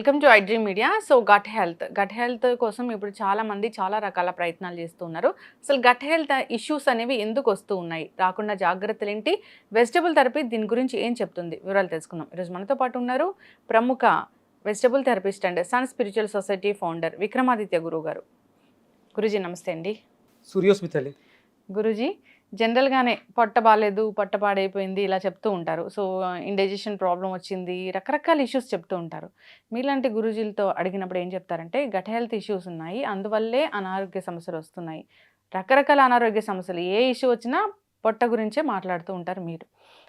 Welcome to iDream Media. So gut health gut health కోసం ఇప్పుడు చాలా మంది చాలా రకాల ప్రయత్నాలు చేస్తున్నారు అసలు గట్ హెల్త్ ఇష్యూస్ అనేవి ఎందుకు వస్తూ ఉన్నాయి? రాకుండా జాగ్రత్తలు ఏంటి? వెజిటబుల్ థెరపీ దీని గురించి ఏం చెప్తుంది? వివరాలు తెలుసుకుందాం. ఈరోజు మనతో పాటు ఉన్నారు ప్రముఖ vegetable therapist and sun spiritual society founder Vikramaditya గురువు గారు. గురుజీ నమస్తే అండి. సూర్యోస్మితలి. గురుజీ జనరల్గానే పొట్ట బాగాలేదు పొట్ట పాడైపోయింది ఇలా చెప్తూ ఉంటారు. సో ఇండైజెషన్ ప్రాబ్లం వచ్చింది రకరకాల ఇష్యూస్ చెప్తూ ఉంటారు. మీలాంటి గురుజీలతో అడిగినప్పుడు ఏం చెప్తారంటే గట్ హెల్త్ ఇష్యూస్ ఉన్నాయి అందువల్లే అనారోగ్య సమస్యలు వస్తున్నాయి. రకరకాల అనారోగ్య సమస్యలు ఏ ఇష్యూ వచ్చినా పొట్ట గురించే మాట్లాడుతూ ఉంటారు మీరు.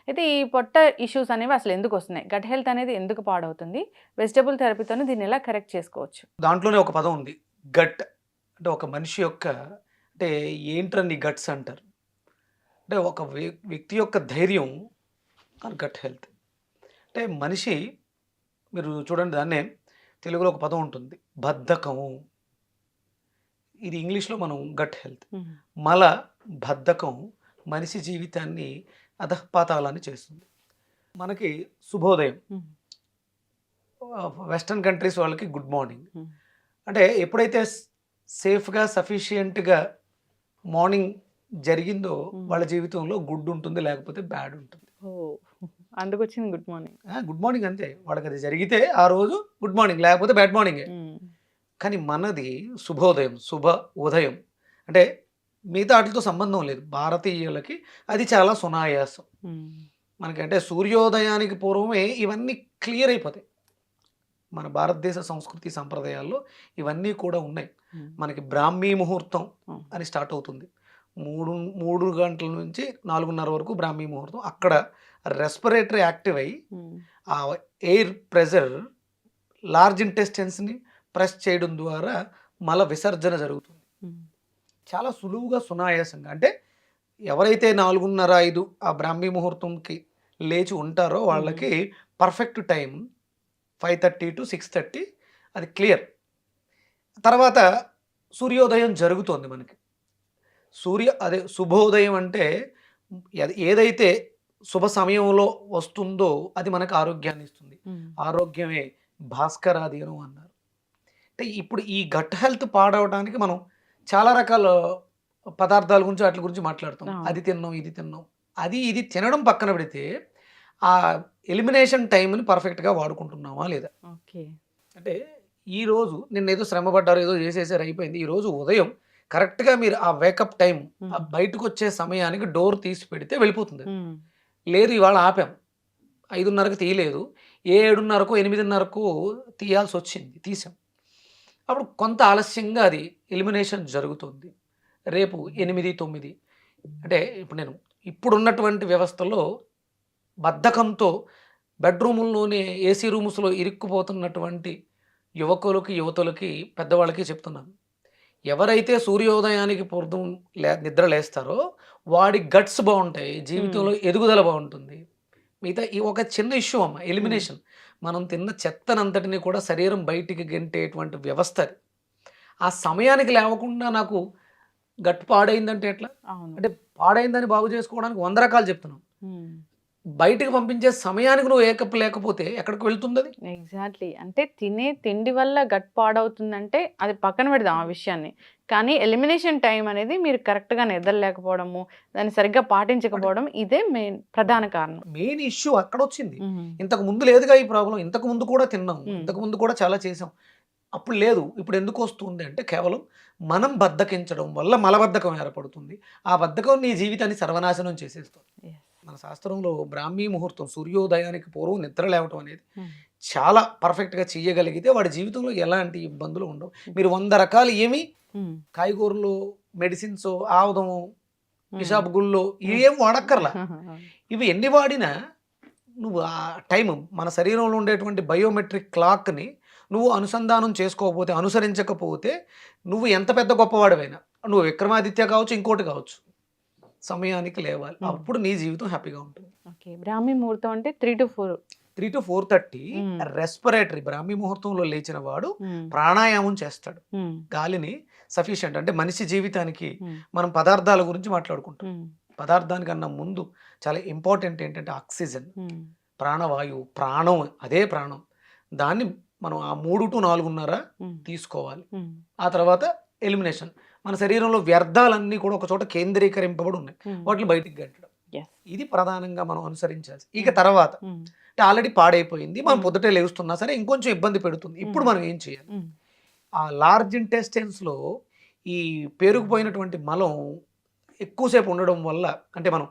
అయితే ఈ పొట్ట ఇష్యూస్ అనేవి అసలు ఎందుకు వస్తున్నాయి? గట్ హెల్త్ అనేది ఎందుకు పాడవుతుంది? వెజిటబుల్ థెరపీతోనే దీన్ని ఎలా కరెక్ట్ చేసుకోవచ్చు? దాంట్లోనే ఒక పదం ఉంది. గట్ అంటే ఒక మనిషి యొక్క అంటే ఏంట్రా నీ గట్స్ అంటారు. అంటే ఒక వ్య- వ్యక్తి యొక్క ధైర్యం గట్ హెల్త్. అంటే మనిషి మీరు చూడండి దాన్నే తెలుగులో ఒక పదం ఉంటుంది. బద్ధకము. ఇది ఇంగ్లీష్లో మనం గట్ హెల్త్. మల బద్ధకం మనిషి జీవితాన్ని అధపాతాలని చేస్తుంది. మనకి శుభోదయం. వెస్టర్న్ కంట్రీస్ వాళ్ళకి గుడ్ మార్నింగ్. అంటే ఎప్పుడైతే సేఫ్గా సఫిషియెంట్గా మార్నింగ్ జరిగిందో. వాళ్ళ జీవితంలో గుడ్ ఉంటుంది లేకపోతే బ్యాడ్ ఉంటుంది. అందుకు వచ్చింది గుడ్ మార్నింగ్ గుడ్ మార్నింగ్ అంతే. వాళ్ళకి అది జరిగితే ఆ రోజు గుడ్ మార్నింగ్ లేకపోతే బ్యాడ్ మార్నింగే కానీ మనది శుభోదయం శుభ ఉదయం. అంటే మిగతా వాటితో సంబంధం లేదు. భారతీయులకి అది చాలా సునాయాసం. మనకంటే సూర్యోదయానికి పూర్వమే ఇవన్నీ క్లియర్ అయిపోతాయి. మన భారతదేశ సంస్కృతి సంప్రదాయాల్లో ఇవన్నీ కూడా ఉన్నాయి. మనకి బ్రాహ్మీ ముహూర్తం. అని స్టార్ట్ అవుతుంది. మూడు మూడు గంటల నుంచి నాలుగున్నర వరకు బ్రాహ్మీ ముహూర్తం. అక్కడ రెస్పిరేటరీ యాక్టివ్ అయ్యి ఆ ఎయిర్ ప్రెజర్ లార్జ్ ఇంటెస్టెన్స్ని ప్రెస్ చేయడం ద్వారా మల విసర్జన జరుగుతుంది. చాలా సులువుగా సునాయాసంగా అంటే ఎవరైతే నాలుగున్నర ఐదు ఆ బ్రాహ్మీ ముహూర్తంకి లేచి ఉంటారో వాళ్ళకి perfect time five thirty to six thirty అది క్లియర్ తర్వాత సూర్యోదయం జరుగుతోంది మనకి. సూర్య అదే శుభోదయం అంటే ఏదైతే శుభ సమయంలో వస్తుందో అది మనకు ఆరోగ్యాన్ని ఇస్తుంది. ఆరోగ్యమే భాస్కరాధీనం అన్నారు. అంటే ఇప్పుడు ఈ గట్ హెల్త్ పాడవడానికి మనం చాలా రకాల పదార్థాల గురించి వాటి గురించి మాట్లాడుతాం. అది తిన్నాం ఇది తిన్నాం. అది ఇది తినడం పక్కన పెడితే ఆ ఎలిమినేషన్ టైంని పర్ఫెక్ట్గా వాడుకుంటున్నామా లేదా? అంటే ఈ రోజు నిన్న ఏదో శ్రమ పడ్డారు ఏదో చేసేసారు అయిపోయింది. ఈ రోజు ఉదయం కరెక్ట్గా మీరు ఆ వేకప్ టైం ఆ బయటకు వచ్చే సమయానికి డోర్ తీసి పెడితే వెళ్ళిపోతుంది. లేదు ఇవాళ ఆపాం. ఐదున్నరకు తీయలేదు. ఏడున్నరకు ఎనిమిదిన్నరకు తీయాల్సి వచ్చింది తీసాం. అప్పుడు కొంత ఆలస్యంగా అది ఎలిమినేషన్ జరుగుతుంది. రేపు ఎనిమిది తొమ్మిది. అంటే ఇప్పుడు నేను ఇప్పుడున్నటువంటి వ్యవస్థలో బద్ధకంతో బెడ్రూముల్లోనే ఏసీ రూమ్స్లో ఇరుక్కుపోతున్నటువంటి యువకులకి యువతులకి పెద్దవాళ్ళకి చెప్తున్నాను. ఎవరైతే సూర్యోదయానికి పొద్దు లే నిద్ర లేస్తారో వాడి గట్స్ బాగుంటాయి జీవితంలో ఎదుగుదల బాగుంటుంది. మిగతా ఈ ఒక చిన్న ఇష్యూ అమ్మ ఎలిమినేషన్ మనం తిన్న చెత్తనంతటిని కూడా శరీరం బయటికి గెంటేటువంటి వ్యవస్థ ఆ సమయానికి లేవకుండా నాకు గట్టు పాడైందంటే ఎట్లా? అంటే పాడైందని బాగు చేసుకోవడానికి వంద రకాలు చెప్తున్నాం. బయటికి పంపించే సమయానికి నువ్వు ఏకప్ లేకపోతే ఎక్కడికి వెళ్తుంది అది ఎగ్జాక్ట్లీ. అంటే తినే తిండి వల్ల గట్ పాడవుతుందంటే అది పక్కన పెడదాం ఆ విషయాన్ని. కానీ ఎలిమినేషన్ టైం అనేది మీరు కరెక్ట్గా నిద్రలేకపోవడము దాన్ని సరిగ్గా పాటించకపోవడం ఇదే మెయిన్ ప్రధాన కారణం. మెయిన్ ఇష్యూ అక్కడ వచ్చింది ఇంతకు ముందు లేదుగా ఈ ప్రాబ్లం ఇంతకు ముందు కూడా తిన్నాం. ఇంతకు ముందు కూడా చాలా చేసాం అప్పుడు లేదు. ఇప్పుడు ఎందుకు వస్తుంది అంటే కేవలం మనం బద్దకించడం వల్ల మలబద్ధకం ఏర్పడుతుంది. ఆ బద్ధకం నీ జీవితాన్ని సర్వనాశనం చేసేస్తుంది. మన శాస్త్రంలో బ్రాహ్మీ ముహూర్తం సూర్యోదయానికి పూర్వం నిద్ర లేవటం అనేది. చాలా పర్ఫెక్ట్గా చేయగలిగితే వాడి జీవితంలో ఎలాంటి ఇబ్బందులు ఉండవు. మీరు వంద రకాలు ఏమి. కాయగూరలు మెడిసిన్స్ ఆవుదము. పిషాబ్ గుళ్ళు ఇవేం వాడక్కర్లా? ఇవి ఎన్ని వాడినా నువ్వు ఆ టైం మన శరీరంలో ఉండేటువంటి బయోమెట్రిక్ క్లాక్ని నువ్వు అనుసంధానం చేసుకోకపోతే అనుసరించకపోతే నువ్వు ఎంత పెద్ద గొప్పవాడివైనా. నువ్వు విక్రమాదిత్య కావచ్చు ఇంకోటి కావచ్చు. సమయానికి లేవాలి. అప్పుడు నీ జీవితం హ్యాపీగా ఉంటుంది. ఓకే. బ్రాహ్మీ ముహూర్తం అంటే three to four three to four thirty. Respiratory బ్రాహ్మీ ముహూర్తంలో లేచిన వాడు ప్రాణాయామం చేస్తాడు. గాలిని సఫిషియంట్ అంటే మనిషి జీవితానికి మనం పదార్థాల గురించి మాట్లాడుకుంటాం. పదార్థానికన్నా ముందు చాలా ఇంపార్టెంట్ ఏంటంటే ఆక్సిజన్ ప్రాణవాయువు ప్రాణం అదే ప్రాణం. దాన్ని మనం ఆ మూడు టు నాలుగున్నర తీసుకోవాలి. ఆ తర్వాత ఎలిమినేషన్ మన శరీరంలో వ్యర్థాలన్నీ కూడా ఒక చోట కేంద్రీకరింపబడి ఉన్నాయి ఉమ్, వాటిని బయటికి గంటడం. Yes, ఇది ప్రధానంగా మనం అనుసరించాల్సి ఇక తర్వాత ఉమ్, అంటే ఆల్రెడీ పాడైపోయింది. మనం. పొద్దుటే లేస్తున్నా సరే ఇంకొంచెం ఇబ్బంది పెడుతుంది. ఇప్పుడు. మనం ఏం చేయాలి? ఆ లార్జ్ ఇంటెస్టైన్స్లో ఈ పేరుకుపోయినటువంటి మలం ఎక్కువసేపు ఉండడం వల్ల అంటే మనం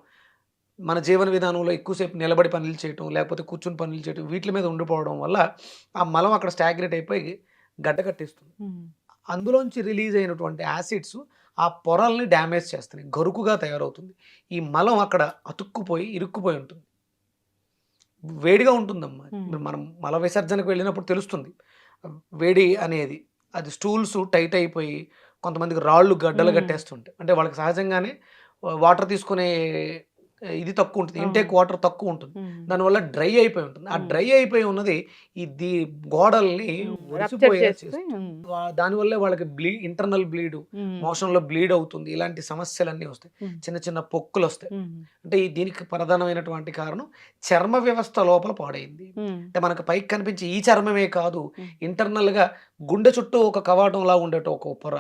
మన జీవన విధానంలో ఎక్కువసేపు నిలబడి పనులు చేయటం లేకపోతే కూర్చుని పనులు చేయటం వీటి మీద ఉండిపోవడం వల్ల ఆ మలం అక్కడ స్టాగ్నేట్ అయిపోయి గడ్డ కట్టేస్తుంది. అందులోంచి రిలీజ్ అయినటువంటి యాసిడ్స్ ఆ పొరల్ని డ్యామేజ్ చేస్తున్నాయి. గరుకుగా తయారవుతుంది. ఈ మలం అక్కడ అతుక్కుపోయి ఇరుక్కుపోయి ఉంటుంది. వేడిగా ఉంటుందమ్మా. మనం మల విసర్జనకు వెళ్ళినప్పుడు తెలుస్తుంది. వేడి అనేది అది స్టూల్స్ టైట్ అయిపోయి కొంతమందికి రాళ్ళు గడ్డలు. కట్టేస్తుంటాయి. అంటే వాళ్ళకి సహజంగానే వాటర్ తీసుకునే ఇది తక్కువ ఉంటుంది. ఇంటేక్ వాటర్ తక్కువ ఉంటుంది. దానివల్ల డ్రై అయిపోయి ఉంటుంది. ఆ. డ్రై అయిపోయి ఉన్నది ఈ ది గోడల్ని వా- దానివల్లే వాళ్ళకి బ్లీ ఇంటర్నల్ బ్లీడ్ మోషన్లో బ్లీడ్ అవుతుంది. ఇలాంటి సమస్యలన్నీ వస్తాయి. చిన్న చిన్న పొక్కులు వస్తాయి. అంటే ఈ దీనికి ప్రధానమైనటువంటి కారణం చర్మ వ్యవస్థ లోపల పాడైంది. అంటే మనకు పైకి కనిపించే ఈ చర్మమే కాదు. ఇంటర్నల్గా గుండె చుట్టూ ఒక కవాటంలా ఉండేట ఒక పొర.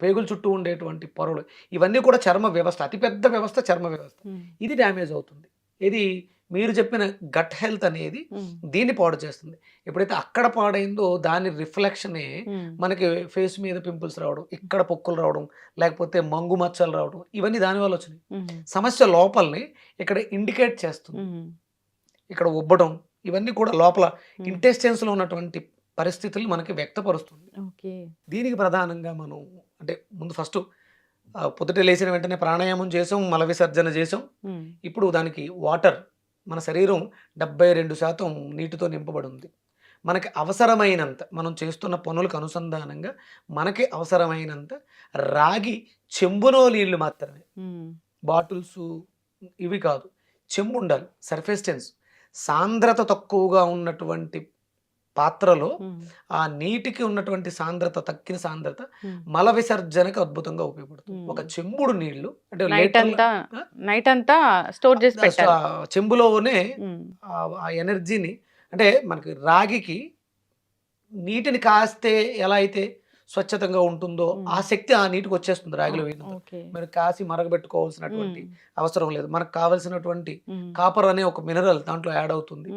పేగుల చుట్టూ ఉండేటువంటి పొరలు ఇవన్నీ కూడా చర్మ వ్యవస్థ అతిపెద్ద వ్యవస్థ చర్మ వ్యవస్థ. ఇది డ్యామేజ్ అవుతుంది. ఇది మీరు చెప్పిన గట్ హెల్త్ అనేది దీన్ని పాడు చేస్తుంది. ఎప్పుడైతే అక్కడ పాడైందో దాని రిఫ్లెక్షనే మనకి ఫేస్ మీద పింపుల్స్ రావడం ఇక్కడ పొక్కులు రావడం లేకపోతే మంగు మచ్చలు రావడం ఇవన్నీ దానివల్ల వచ్చినాయి. సమస్య లోపల్ని ఇక్కడ ఇండికేట్ చేస్తుంది. ఇక్కడ ఉబ్బడం ఇవన్నీ కూడా లోపల ఉమ్, intestines లో ఉన్నటువంటి పరిస్థితులు మనకి వ్యక్తపరుస్తుంది. దీనికి ప్రధానంగా మనం అంటే ముందు ఫస్ట్ పొద్దుట లేచిన వెంటనే ప్రాణాయామం చేసాం మల విసర్జన చేసాం. ఇప్పుడు దానికి వాటర్ మన శరీరం డెబ్బై రెండు శాతం నీటితో నింపబడి ఉంది మనకి అవసరమైనంత మనం చేస్తున్న పనులకు అనుసంధానంగా మనకి అవసరమైనంత రాగి చెంబులో నీళ్ళు మాత్రమే. బాటిల్స్ ఇవి కాదు చెంబు ఉండాలి సర్ఫేస్ టెన్స్. సాంద్రత తక్కువగా ఉన్నటువంటి పాత్రలో ఆ నీటికి ఉన్నటువంటి సాంద్రత తక్కిన సాంద్రత. మల విసర్జనకు అద్భుతంగా ఉపయోగపడుతుంది. ఒక చెంబుడు నీళ్ళు అంటే నైట్ అంతా ఆ? నైట్ అంతా స్టోర్ చేసి చెంబులోనే ఆ- ఎనర్జీని అంటే మనకి రాగికి నీటిని కాస్తే ఎలా అయితే స్వచ్ఛతంగా ఉంటుందో. ఆ శక్తి ఆ నీటికి వచ్చేస్తుంది రాగిలో వేయడంతో మరి కాసి మరగబెట్టుకోవాల్సినటువంటి అవసరం లేదు. మనకు కావలసినటువంటి కాపర్ అనే ఒక మినరల్ దాంట్లో యాడ్ అవుతుంది.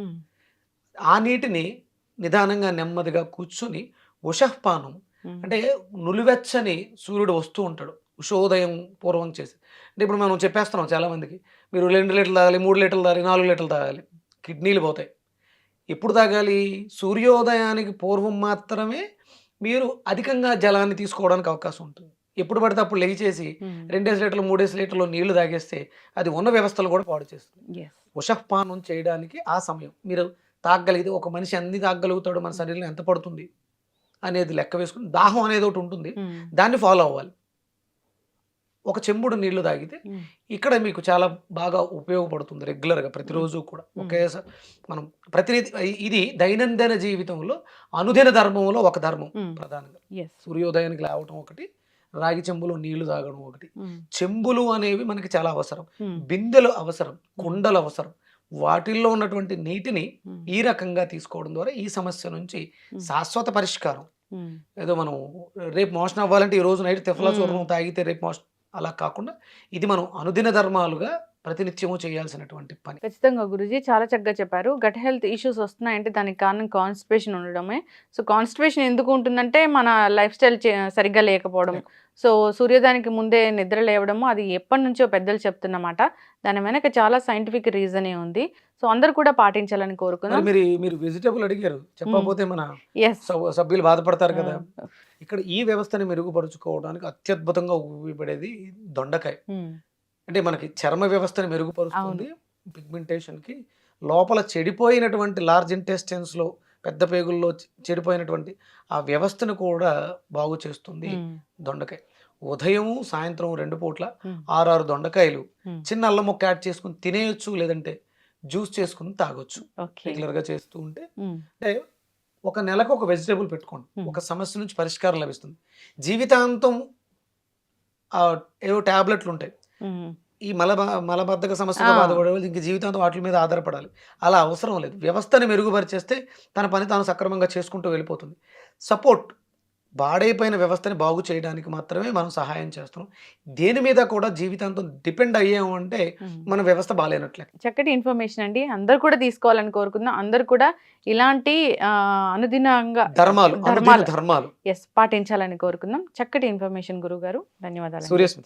ఆ నీటిని నిదానంగా నెమ్మదిగా కూర్చొని ఉషఃపానం అంటే నులివెచ్చని సూర్యుడు వస్తూ ఉంటాడు ఉషోదయం పూర్వం చేసి. అంటే ఇప్పుడు మనం చెప్పేస్తున్నాం చాలామందికి మీరు రెండు లీటర్లు తాగాలి మూడు లీటర్లు తాగాలి నాలుగు లీటర్లు తాగాలి కిడ్నీలు పోతాయి. ఎప్పుడు తాగాలి? సూర్యోదయానికి పూర్వం మాత్రమే మీరు అధికంగా జలాన్ని తీసుకోవడానికి అవకాశం ఉంటుంది. ఎప్పుడు పడితే అప్పుడు లేచేసి రెండేసి లీటర్లు మూడేసి లీటర్లు నీళ్ళు తాగేస్తే అది ఉన్న వ్యవస్థలు కూడా పాడు చేస్తుంది. ఉషఃపానం చేయడానికి ఆ సమయం. మీరు తాగగలిగితే ఒక మనిషి అన్ని తాగలుగుతాడు మన శరీరంలో ఎంత పడుతుంది అనేది లెక్క వేసుకుని దాహం అనేది ఒకటి ఉంటుంది. దాన్ని ఫాలో అవ్వాలి. ఒక చెంబుడు నీళ్ళు తాగితే ఇక్కడ మీకు చాలా బాగా ఉపయోగపడుతుంది రెగ్యులర్గా ప్రతిరోజు కూడా. ఒకేసారి మనం ప్రతినిధి ఇది దైనందిన జీవితంలో అనుదిన ధర్మంలో ఒక ధర్మం ప్రధానంగా. సూర్యోదయానికి లేవటం ఒకటి రాగి చెంబులో నీళ్ళు తాగడం ఒకటి. చెంబులు అనేవి మనకి చాలా అవసరం. బిందెలు అవసరం కుండలు అవసరం. వాటిల్లో ఉన్నటువంటి నీటిని ఈ రకంగా తీసుకోవడం ద్వారా ఈ సమస్య నుంచి శాశ్వత పరిష్కారం. ఏదో మనం రేపు మోషన్ అవ్వాలంటే ఈ రోజు నైట్ తిఫలా. చూర్ణం తాగితే రేపు మోషన్ అలా కాకుండా ఇది మనం అనుదిన ధర్మాలుగా ప్రతినిత్యము చేయాల్సినటువంటి పని. ఖచ్చితంగా గురుజీ చాలా చక్కగా చెప్పారు. గట్ హెల్త్ ఇష్యూస్ వస్తున్నాయంటే దానికి కారణం కాన్స్టిపేషన్ ఉండడమే. సో కాన్స్టిపేషన్ ఎందుకు ఉంటుందంటే మన లైఫ్ స్టైల్ సరిగ్గా లేకపోవడం. సో సూర్యోదయానికి ముందే నిద్ర లేవడము అది ఎప్పటి నుంచో పెద్దలు చెప్తున్నమాట. దాని వెనక చాలా సైంటిఫిక్ రీజనే ఉంది. సో అందరు కూడా పాటించాలని కోరుకున్నాం మీరు మీరు వెజిటబుల్ అడిగారు. చెప్పకపోతే మన సభ్యులు బాధపడతారు కదా. ఇక్కడ ఈ వ్యవస్థని మెరుగుపరుచుకోవడానికి అత్యద్భుతంగా ఉపయోగపడేది దొండకాయ. అంటే మనకి చర్మ వ్యవస్థని మెరుగుపరుస్తుంది. పిగ్మెంటేషన్కి లోపల చెడిపోయినటువంటి లార్జ్ ఇంటెస్టైన్స్లో పెద్ద పేగుల్లో చెడిపోయినటువంటి ఆ వ్యవస్థను కూడా బాగు చేస్తుంది దొండకాయ. ఉదయం సాయంత్రం రెండు పూట్ల ఆరారు దొండకాయలు చిన్న అల్లం ముక్క యాడ్ చేసుకుని తినేయొచ్చు లేదంటే జ్యూస్ చేసుకుని తాగొచ్చు. ఓకే. రెగ్యులర్గా చేస్తూ ఉంటే అంటే ఒక నెలకు ఒక వెజిటేబుల్ పెట్టుకోండి. ఒక సమస్య నుంచి పరిష్కారం లభిస్తుంది. జీవితాంతం ఏవో టాబ్లెట్లు ఉంటాయి. ఈ మల మలబద్ధక సమస్యతో. బాధపడే వాళ్ళు ఇంక జీవితాంతం వాటి మీద ఆధారపడాలి. అలా అవసరం లేదు. వ్యవస్థని మెరుగుపరిచేస్తే తన పని తాను సక్రమంగా చేసుకుంటూ వెళ్ళిపోతుంది. సపోర్ట్. పాడైపోయిన వ్యవస్థని బాగు చేయడానికి మాత్రమే మనం సహాయం చేస్తున్నాం. దేని మీద కూడా జీవితాంతం డిపెండ్ అయ్యాము అంటే. మన వ్యవస్థ బాగాలేనట్లే చక్కటి ఇన్ఫర్మేషన్ అండి. అందరు కూడా తీసుకోవాలని కోరుకుందాం. అందరు కూడా ఇలాంటి అనుదినంగా ధర్మాలు ధర్మాలు ధర్మాలు. ఎస్ పాటించాలని కోరుకుందాం. చక్కటి ఇన్ఫర్మేషన్ గురువు గారు ధన్యవాదాలు సూర్యస్మిత.